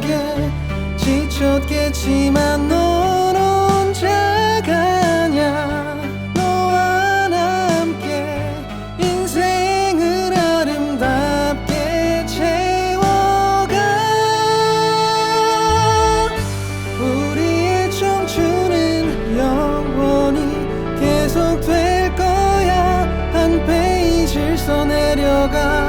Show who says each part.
Speaker 1: 생각에 지쳤겠지만 넌 혼자 가 냐？너와 함께 인생을 아름답게 채워가. 우리의 청춘은 영원히 계속될 거야. 한 페이지를 써내려가.